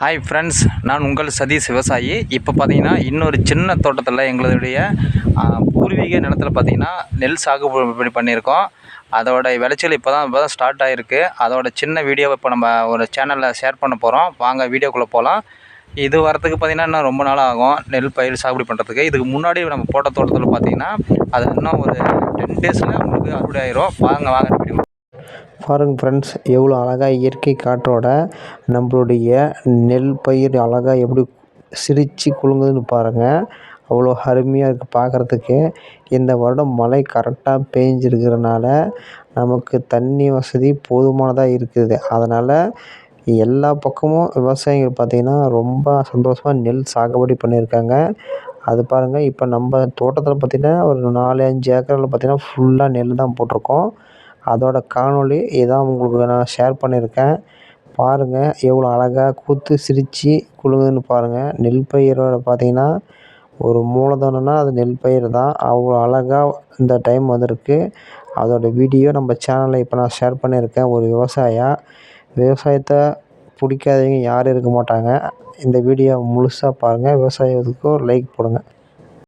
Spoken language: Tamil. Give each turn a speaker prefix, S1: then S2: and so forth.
S1: ஹாய் ஃப்ரெண்ட்ஸ் நான் உங்கள் சதீஷ் விவசாயி இப்போ பார்த்தீங்கன்னா இன்னொரு சின்ன தோட்டத்தில் எங்களுடைய பூர்வீக நிலத்தில் பார்த்தீங்கன்னா நெல் சாகுபடி பண்ணியிருக்கோம். அதோட விளைச்சல் இப்போ தான் இப்போ தான் ஸ்டார்ட் ஆகிருக்கு அதோட சின்ன வீடியோவை இப்போ நம்ம ஒரு சேனலில் ஷேர் பண்ண போகிறோம் வாங்க வீடியோக்குள்ளே போகலாம் இது வரத்துக்கு பார்த்தீங்கன்னா இன்னும் ரொம்ப நாள் ஆகும் நெல் பயிர் சாகுபடி பண்ணுறதுக்கு இதுக்கு முன்னாடி நம்ம போட்ட தோட்டத்தில் பார்த்தீங்கன்னா அது இன்னும் ஒரு டென் டேஸில் உங்களுக்கு அறுவடை ஆயிரும். வாங்க வாங்க வீடியோ
S2: பாருங்க ஃப்ரெண்ட்ஸ் எவ்வளோ அழகாக இயற்கை காற்றோட நம்மளுடைய நெல் பயிர் அழகாக எப்படி சிரித்து குலுங்குதுன்னு பாருங்கள் அவ்வளோ அருமையாக இருக்குது பார்க்குறதுக்கு இந்த வருடம் மழை கரெக்டாக பேஞ்சிருக்கிறனால நமக்கு தண்ணி வசதி போதுமானதாக இருக்குது. அதனால் எல்லா பக்கமும் விவசாயிகள் பார்த்திங்கன்னா ரொம்ப சந்தோஷமாக நெல் சாகுபடி பண்ணியிருக்காங்க. அது பாருங்கள் இப்போ நம்ம தோட்டத்தில் பார்த்திங்கன்னா ஒரு நாலு அஞ்சு ஏக்கரில் பார்த்திங்கன்னா ஃபுல்லாக நெல் தான் போட்டிருக்கோம். அதோட காணொளி இதான் உங்களுக்கு நான் ஷேர் பண்ணியிருக்கேன். பாருங்கள் எவ்வளோ அழகாக கூத்து சிரித்து குலுங்குதுன்னு பாருங்கள் நெல் பயிரோட பார்த்தீங்கன்னா ஒரு மூலதனம்னா அது நெல் பயிர் தான். அவ்வளோ அழகாக இந்த டைம் வந்திருக்கு. அதோடய வீடியோ நம்ம சேனலில் இப்போ நான் ஷேர் பண்ணியிருக்கேன் ஒரு விவசாயா. விவசாயத்தை பிடிக்காதவங்க யாரும் இருக்க மாட்டாங்க. இந்த வீடியோ முழுசாக பாருங்கள் விவசாயத்துக்கு ஒரு லைக் போடுங்க.